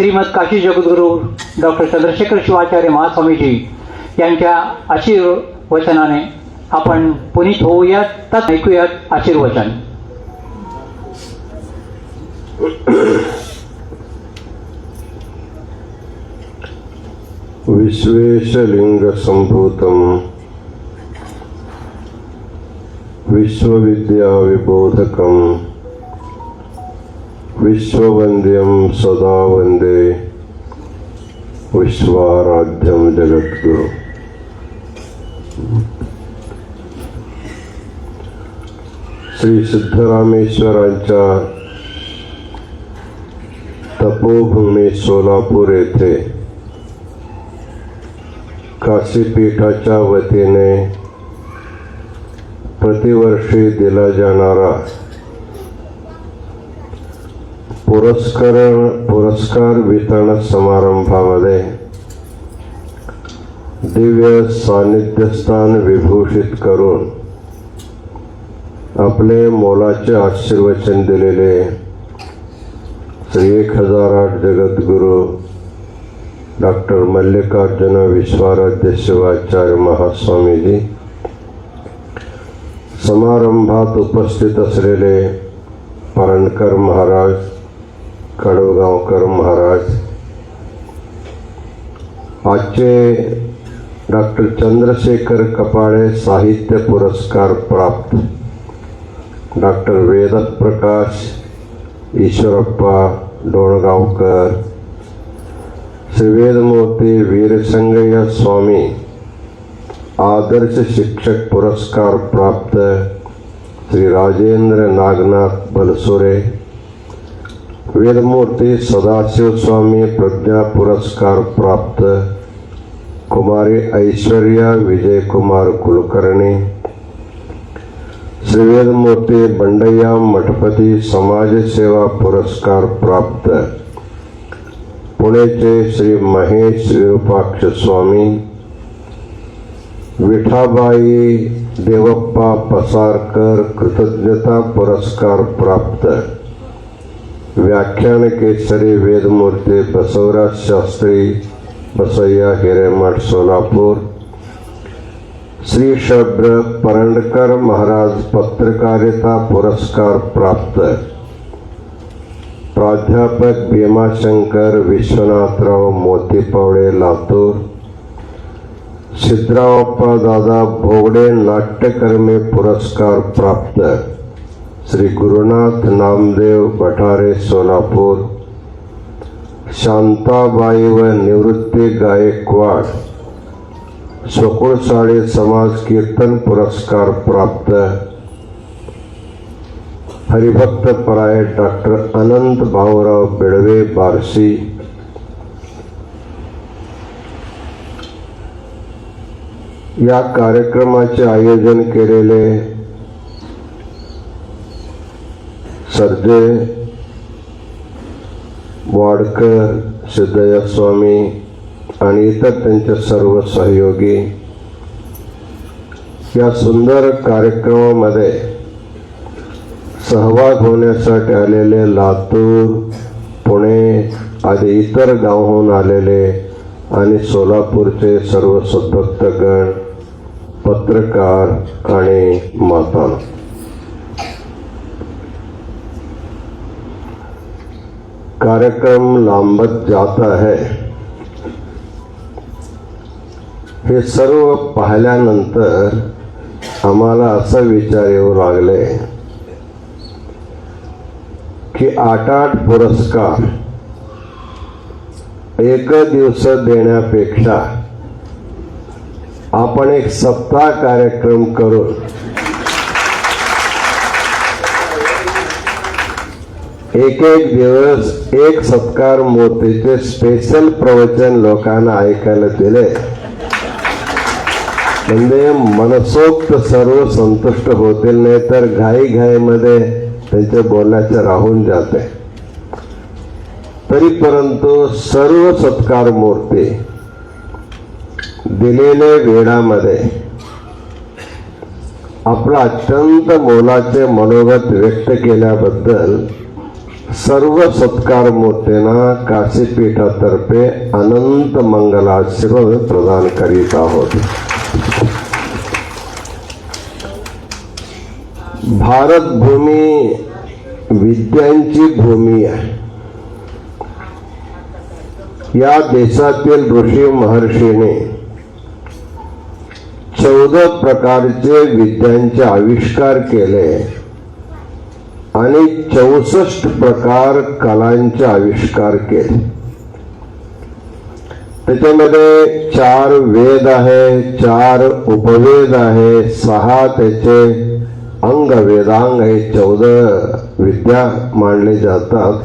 श्रीमद काशी जगद्गुरू doctor Chandrashekhar Shivacharya Mahaswamiji यांच्या आशीर्वचनाने आपण पुनीत होऊयात तर ऐकूयात आशीर्वचन. विश्वेशलिङ्गसम्भूतम् विश्वविद्याविबोधकम् विश्ववन्द्यं सदा वंदे विश्वाराध्यं जगद्गुरु। श्री सिद्धरामेश्वरांच्या तपोभूमी सोलापूर येथे काशीपीठाच्या वतीने प्रतिवर्षी दिला जाणारा पुरस्कार पुरस्कार वितरण समारंभामध्ये दिव्य सान्निध्यस्थान विभूषित करून आपले मोलाचे आशीर्वचन दिलेले श्री एक हजार आठ जगद्गुरू डॉक्टर मल्लिकार्जुन विश्वाराध्य शिवाचार्य महास्वामीजी समारंभात उपस्थित असलेले परणकर महाराज खडवगावकर महाराज. आजचे डॉक्टर चंद्रशेखर कपाळे साहित्य पुरस्कार प्राप्त. डॉक्टर वेदत प्रकाश ईश्वरप्पा डोळगावकर श्रीवेदमूर्ती वीरसंगय्य स्वामी आदर्श शिक्षक पुरस्कार प्राप्त श्री राजेंद्र नागनाथ बलसुरे वेदमूर्ती सदाशिव स्वामी प्रज्ञा पुरस्कार प्राप्त कुमारी ऐश्वर्या विजय कुमार कुलकर्णी श्रीवेदमूर्ती बंडय्या मठपती समाजसेवा पुरस्कार प्राप्त। पुणेचे श्री महेश विरूपाक्ष स्वामी। विठाबाई देवप्पा पसारकर कृतज्ञता पुरस्कार प्राप्त। व्याख्यान केसरी वेदमूर्ती बसवराज शास्त्री बसय्या हिरेमठ सोलापूर श्री शब्र परंडकर महाराज पत्रकारिता पुरस्कार प्राप्त। प्राध्यापक भीमाशंकर विश्वनाथराव मोतीपावळे लातूर सिद्धरावप्पा दादा भोगडे नाट्यकर्मी पुरस्कार प्राप्त। श्री गुरुनाथ नामदेव भटारे सोलापूर शांताबाई व निवृत्ती गायकवाड सकुळसाळे समाज कीर्तन पुरस्कार प्राप्त हरिभक्त पराय डॉक्टर अनंत भाऊराव बिळवे बारसी या कार्यक्रमाचे आयोजन केलेले सरदे वाडकर सिद्धయ్య स्वामी आणि इतर त्यांचे सर्व सहयोगी या सुंदर कार्यक्रमामध्ये सहभाग होण्यासाठी आलेले लातूर पुणे आदी इतर गावाहून आलेले आणि सोलापूरचे सर्व सद्भक्तगण पत्रकार आणि माता कार्यक्रम लांबत जाता है। हे सर्व पाहिल्यानंतर आम्हाला असा विचार येऊ लागले की आठ आठ पुरस्कार एक दिवस देण्यापेक्षा आपण एक सप्ताह कार्यक्रम करून एक एक दिवस एक सत्कार मूर्तीचे स्पेशल प्रवचन लोकांना ऐकायला दिले. म्हणजे मनसोक्त सर्व संतुष्ट होतील नाही तर घाई घाईमध्ये त्यांच्या बोलण्याचे राहून जाते. तरी परंतु सर्व सत्कार मूर्ती दिलेल्या वेळामध्ये आपलं अत्यंत मोलाचे मनोगत व्यक्त केल्याबद्दल सर्व सत्कार मूर्तींना काशीपीठातर्फे अनंत मंगलाशीर्वाद प्रदान करीत आहोत. भारत भूमी विद्यांची भूमी आहे. या देशातील ऋषी महर्षीने चौदा प्रकारचे विद्यांचे आविष्कार केले. आणि चौसष्ट प्रकार कलांचे आविष्कार केले. त्याच्यामध्ये चार वेद आहे चार उपवेद आहे सहा त्याचे अंग वेदांग हे चौदा विद्या मानले जातात.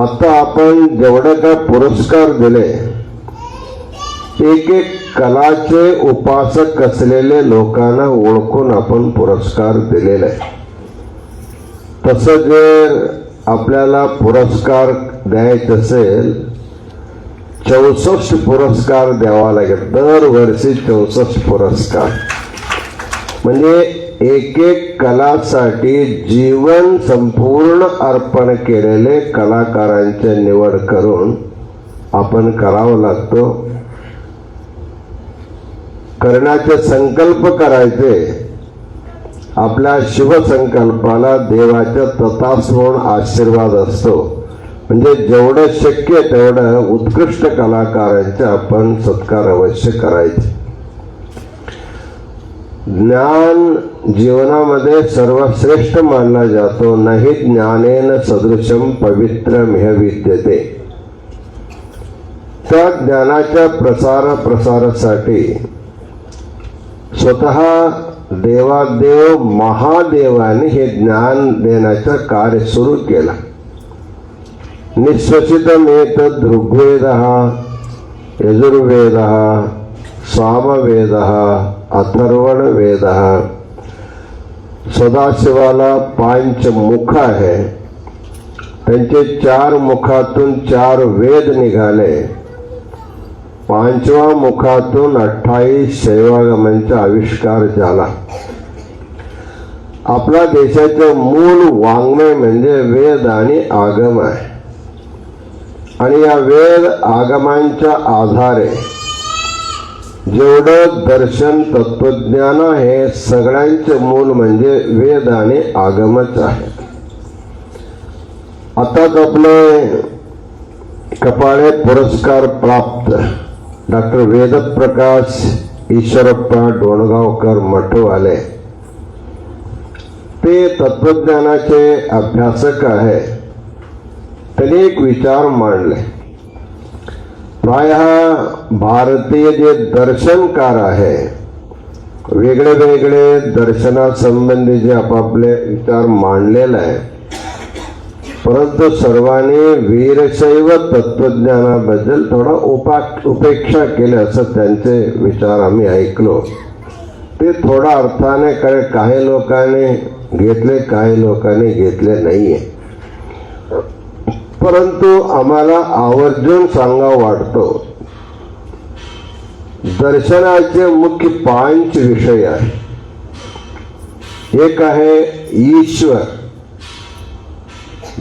आता आपण जेवढे काय पुरस्कार दिले एक एक कलाचे उपासक असलेले लोकांना ओळखून आपण पुरस्कार दिलेले आहे. तसं जर आपल्याला पुरस्कार द्यायचं असेल चौसष्ट पुरस्कार द्यावा लागेल. दरवर्षी चौसष्ट पुरस्कार. म्हणजे एक एक कलासाठी जीवन संपूर्ण अर्पण केलेले कलाकारांची निवड करून आपण करावं लागतो. करण्याचे संकल्प करायचे. आपल्या शुभसंकल्पाला देवाच्या तथास्मरण आशीर्वाद असतो. म्हणजे जेवढं शक्य तेवढं उत्कृष्ट कलाकारांचे आपण सत्कार अवश्य करायचे. ज्ञान जीवनामध्ये सर्वश्रेष्ठ मानला जातो नाही ज्ञानेन सदृशम पवित्र मेह विद्यते त्या ज्ञानाच्या प्रसार प्रसारासाठी स्वतः देवादेव महादेवाने हे ज्ञान देण्याचं कार्य सुरू केलं. निश्वसितमेत ऋग्वेद यजुर्वेद सामवेद अथर्वण वेद सदाशिवाला पांच मुख आहे. त्यांचे चार मुखातून चार वेद निघाले. पांचवा मुखातून अठ्ठावीस शैवागमांचा आविष्कार झाला. आपल्या देशाचं मूळ वाङ्मय म्हणजे वेद आणि आगम आहे. आणि या वेद आगमांच्या आधारे जेवढं दर्शन तत्वज्ञान आहे सगळ्यांचे मूल म्हणजे वेद आणि आगमच आहे. आताच आपले कपाळे पुरस्कार प्राप्त. डॉक्टर वेदप्रकाश ईश्वरप्पा डोणगावकर मठवाले. ते तत्वज्ञानाचे अभ्यासक आहे. त्यांनी एक विचार मांडले. प्राय भारतीय जे दर्शनकार आहे वेगळे वेगळे दर्शनासंबंधी जे आपापले विचार मांडलेले आहे परंतु सर्वांनी वीरशैव तत्वज्ञानाबद्दल थोडा उपा उपेक्षा केली असं त्यांचे विचार आम्ही ऐकलो. ते थोडा अर्थाने कारण काही लोकांनी घेतले काही लोकांनी घेतले नाहीये. परंतु आम्हाला आवर्जून सांगा वाटतो दर्शनाचे मुख्य पांच विषय आहे. एक आहे ईश्वर.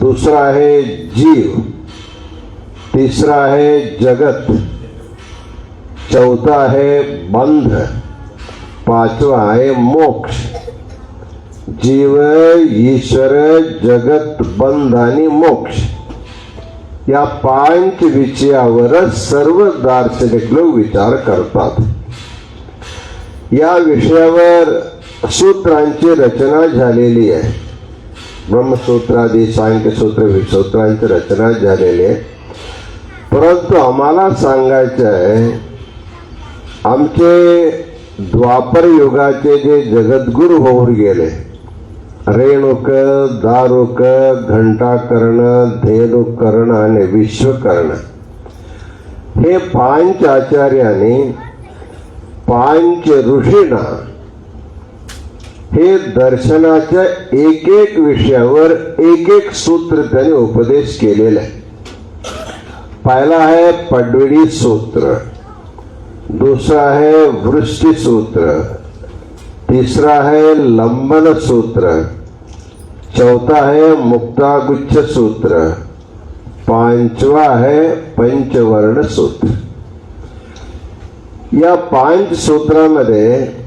दुसरा आहे जीव. तिसरा आहे जगत. चौथा आहे बंध. पाचवा आहे मोक्ष. जीव ईश्वर जगत बंध आणि मोक्ष. या पांच विषयावरच सर्व दार्शनिक लोक विचार करतात. या विषयावर सूत्रांची रचना झालेली आहे. ब्रह्मसूत्रादी सांख्यसूत्र सूत्रांची रचना झालेली आहे. परंतु आम्हाला सांगायचं आहे आमचे द्वापर युगाचे जे जगद्गुरु होऊन गेले रेणुक दारुक घंटाकर्ण धेनुकर्ण आणि विश्वकर्ण हे पांच आचार्याने पांच ऋषींना हे दर्शनाच्या एक एक विषयावर एक एक सूत्र त्याने उपदेश केलेला आहे. पहिला आहे पडविडी सूत्र दुसरा आहे वृष्टी सूत्र तिसरा आहे लंबन सूत्र चौथा है मुक्तागुच्छ सूत्र पांचवा है पंचवर्ण सूत्र. या पांच सूत्रामध्ये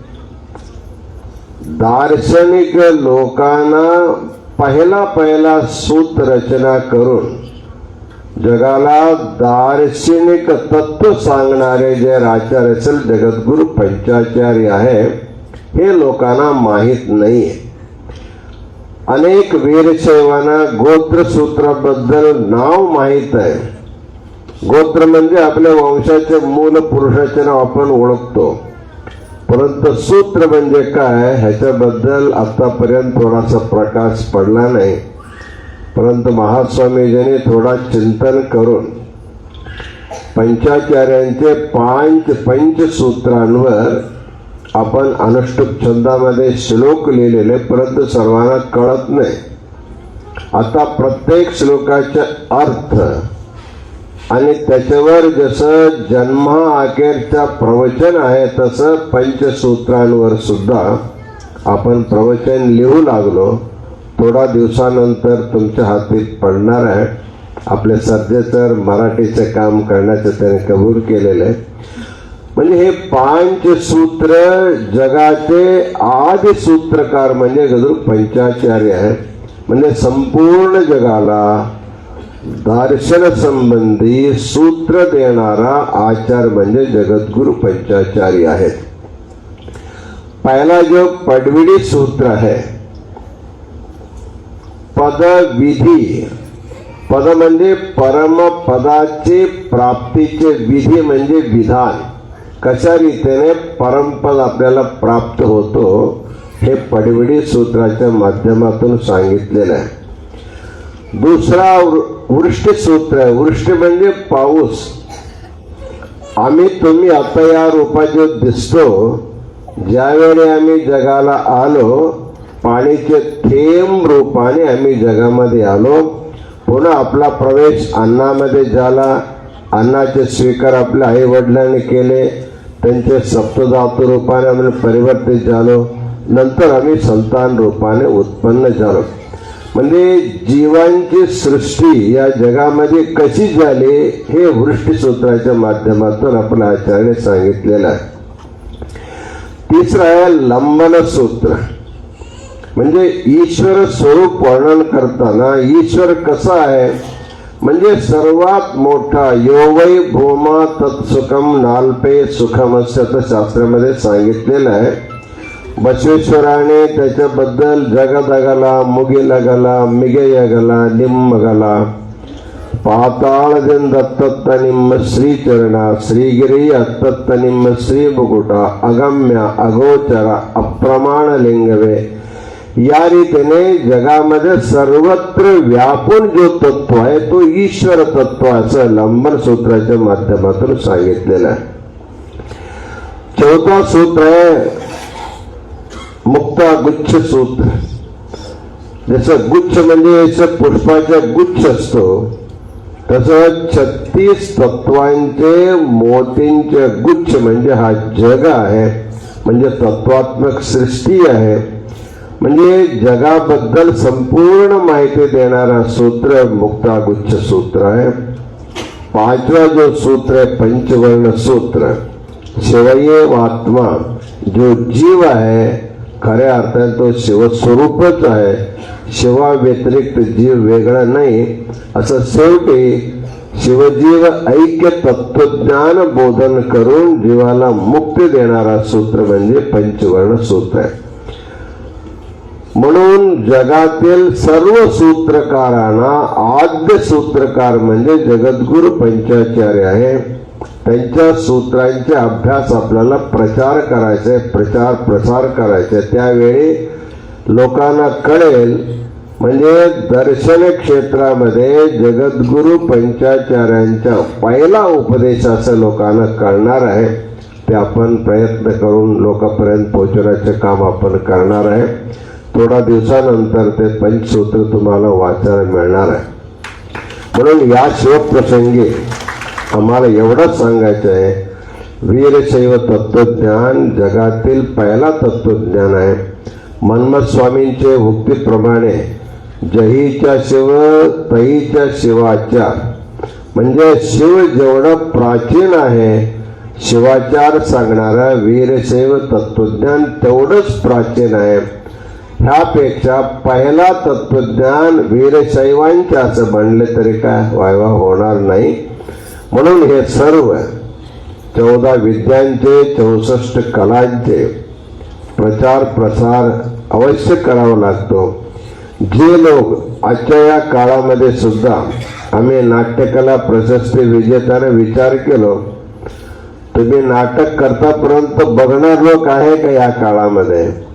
दार्शनिक लोकांना पहिला पहिला सूत्र रचना करून जगाला दार्शनिक तत्व सांगणारे जे आचार्य असेल जगद्गुरु पंचाचार्य आहे हे लोकांना माहीत नाही अनेक वीरशैवांना गोत्रसूत्राबद्दल नाव माहीत आहे. गोत्र म्हणजे आपल्या वंशाचे मूल पुरुषाचे नाव आपण ओळखतो. परंतु सूत्र म्हणजे काय ह्याच्याबद्दल आतापर्यंत थोडासा प्रकाश पडला नाही. परंतु महास्वामीजींनी थोडा चिंतन करून पंचाचार्यांचे पांच पंचसूत्रांवर आपण अनुष्टुप छंदामध्ये श्लोक लिहिलेले परंतु सर्वांना कळत नाही. आता प्रत्येक श्लोकाचे अर्थ आणि त्याच्यावर जसं जन्मा अखेरचं प्रवचन आहे तसं पंचसूत्रांवर सुद्धा आपण प्रवचन लिहू लागलो. थोडा दिवसानंतर तुमच्या हातीत पडणार आहे. आपले सध्या तर मराठीचे काम करण्याचं त्याने कबूल केलेलं आहे. म्हणजे हे पांच सूत्र जगाचे आदि सूत्रकार म्हणजे गजरू पंचाचार्य आहे म्हणजे संपूर्ण जगाला दर्शन संबंधी सूत्र देणारा आचार म्हणजे जगद्गुरु पंचाचार्य आहेत. पहिला जो पडविडी सूत्र आहे पद विधी पद म्हणजे परम पदाचे प्राप्तीचे विधी म्हणजे विधान. कशा रीतीने परमपद आपल्याला प्राप्त होतो हे पडविडी सूत्राच्या माध्यमातून सांगितलेलं आहे. दुसरा वृष्टी सूत्र आहे. वृष्टी म्हणजे पाऊस. आम्ही तुम्ही आता या रूपाचे दिसतो. ज्यावेळी आम्ही जगाला आलो पाणीचे थेंब रूपाने आम्ही जगामध्ये आलो. पुन्हा आपला प्रवेश अन्नामध्ये झाला. अन्नाचे स्वीकार आपल्या आई वडिलांनी केले. त्यांचे सप्तधातू रूपाने आम्ही परिवर्तित झालो. नंतर आम्ही संतान रूपाने उत्पन्न झालो. म्हणजे जीवांची सृष्टी या जगामध्ये कशी झाली हे वृष्टीसूत्राच्या माध्यमातून आपण आचार्याने सांगितलेलं आहे. तिसरं आहे लंबन सूत्र. म्हणजे ईश्वर स्वरूप वर्णन करताना ईश्वर कसा आहे? म्हणजे सर्वात मोठा यो वै भूमा तत्सुखम नाल्पे सुखम असं शास्त्रामध्ये सांगितलेलं आहे. बसवेश्वराने त्याच्याबद्दल जगदगला मुगिलगला मिगयगला निम्मगला ಪಾತಾಳದಿಂದ ಅತ್ತತ್ತ ನಿಮ್ಮ ಶ್ರೀಚರಣ ಶ್ರೀಗಿರಿ ಅತ್ತತ್ತ ನಿಮ್ಮ ಶ್ರೀ ಮುಕುಟ ಅಗಮ್ಯ ಅಗೋಚರ अप्रमाण लिंगवे या रीतीने जगामध्ये सर्वत्र व्यापून जो तत्व आहे तो ईश्वर तत्व असं लंबन सूत्राच्या माध्यमातून सांगितलेलं आहे चौथा सूत्र आहे मुक्ता गुच्छ सूत्र जसं गुच्छ म्हणजे याचं पुष्पाचा गुच्छ असतो तसं छत्तीस तत्वांचे मोतींचे गुच्छ म्हणजे हा जग आहे म्हणजे तत्वात्मक सृष्टी आहे. म्हणजे जगाबद्दल संपूर्ण माहिती देणारा सूत्र मुक्तागुच्छ सूत्र आहे. पाचवा जो सूत्र आहे पंचवर्ण सूत्र. शिवये आत्मा जो जीव आहे खऱ्या अर्थाने तो शिवस्वरूपच आहे. शिवा व्यतिरिक्त जीव वेगळा नाही. असं शेवटी शिवजीव ऐक्य तत्वज्ञान बोधन करून जीवाला मुक्ती देणारा सूत्र म्हणजे पंचवर्ण सूत्र आहे. म्हणून जगातील सर्व सूत्रकारांना आद्य सूत्रकार म्हणजे जगद्गुरु पंचाचार्य आहे. त्यांच्या सूत्रांचे अभ्यास आपल्याला प्रचार करायचे प्रचार प्रसार करायचे. त्यावेळी लोकांना कळेल म्हणजे दर्शन क्षेत्रामध्ये जगद्गुरु पंचाचार्यांच्या पहिला उपदेश असं लोकांना कळणार आहे. ते आपण प्रयत्न करून लोकांपर्यंत पोहोचवण्याचे काम आपण करणार आहे. थोडा दिवसानंतर ते पंचसूत्र तुम्हाला वाचायला मिळणार आहे. म्हणून या शिवप्रसंगी आम्हाला एवढंच सांगायचं आहे वीरशैव तत्वज्ञान जगातील पहिला तत्वज्ञान आहे. मन्मथ स्वामींचे उक्तीप्रमाणे जहीच्या शिव तहीच्या शिवाचार म्हणजे शिव जेवढं प्राचीन आहे शिवाचार सांगणारा वीरशैव तत्वज्ञान तेवढंच प्राचीन आहे. ह्यापेक्षा पहिला तत्वज्ञान वीरशैवांचे असं म्हणले तरी काय? वायवा होणार नाही. म्हणून हे सर्व चौदा विद्यांचे चौसष्ट कलांचे प्रचार प्रसार अवश्य करावा लागतो. जे लोक आजच्या या काळामध्ये सुद्धा आम्ही नाट्यकला प्रशस्ती विजेत्याने विचार केलो तुम्ही नाटक करतापर्यंत बघणार लोक आहे का या काळामध्ये?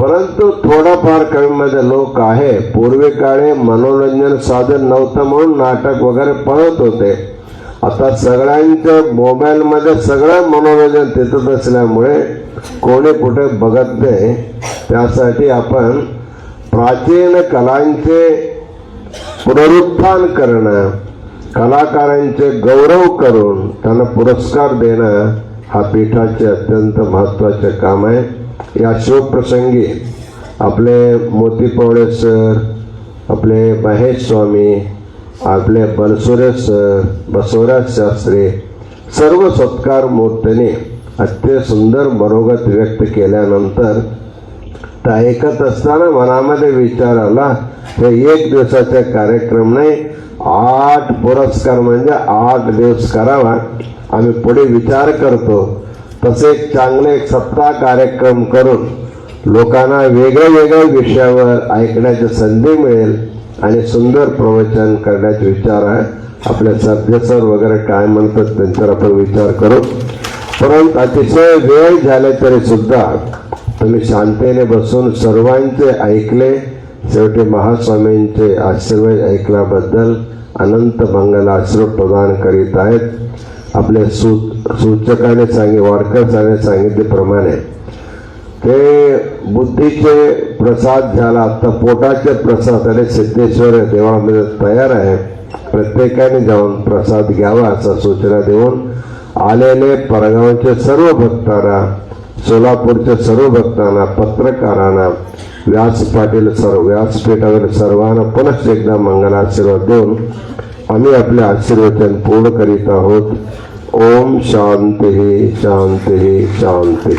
परंतु थोडाफार कमीमध्ये लोक आहे. पूर्वी काळी मनोरंजन साधन नव्हतं म्हणून नाटक वगैरे पळत होते. आता सगळ्यांच्या मोबाईलमध्ये सगळं मनोरंजन तिथंच असल्यामुळे कोणी कुठे बघत नाही. त्यासाठी आपण प्राचीन कलांचे पुनरुत्थान करणं कलाकारांचे गौरव करून त्यांना पुरस्कार देणं हा पीठाचे अत्यंत महत्त्वाचे काम आहे. या शोक प्रसंगी आपले मोती पवळे सर आपले महेश स्वामी आपले बनसुरे सर बसवराज शास्त्री सर्व सत्कार मूर्तीने अत्यंत सुंदर मनोगत व्यक्त केल्यानंतर तर ऐकत असताना मनामध्ये विचार आला हे एक दिवसाच्या कार्यक्रम नाही आठ पुरस्कार म्हणजे आठ दिवस करावा. आम्ही पुढे विचार करतो. तसेच चांगले सत्ता कार्यक्रम करून लोकांना वेगळ्या वेगळ्या विषयावर ऐकण्याची संधी मिळेल आणि सुंदर प्रवचन करण्याचा विचार आहे. आपले सर वगैरे काय म्हणतात त्यांच्यावर आपण विचार करू. परंतु अतिशय वेळ झाले तरी सुद्धा तुम्ही शांतीने बसून सर्वांचे ऐकले. शेवटी महास्वामींचे आशीर्वाद ऐकल्याबद्दल अनंत मंगल आशीर्वाद प्रदान करीत आहेत. आपले सू सूचकाने सांगितले वाडकरसाने सांगितल्याप्रमाणे ते बुद्धीचे प्रसाद झाला आता पोटाचे प्रसाद आणि सिद्धेश्वर देवामध्ये तयार आहे. प्रत्येकाने जाऊन प्रसाद घ्यावा असा सूचना देऊन आलेले परगावचे सर्व भक्तांना सोलापूरच्या सर्व भक्तांना पत्रकारांना व्यास पाटील सर्व व्यासपीठावरील सर्वांना पुनश्च एकदा मंगल आशीर्वाद देऊन आम्ही आपले आशीर्वचन पूर्ण करीत आहोत. ओम शांती शांती शांती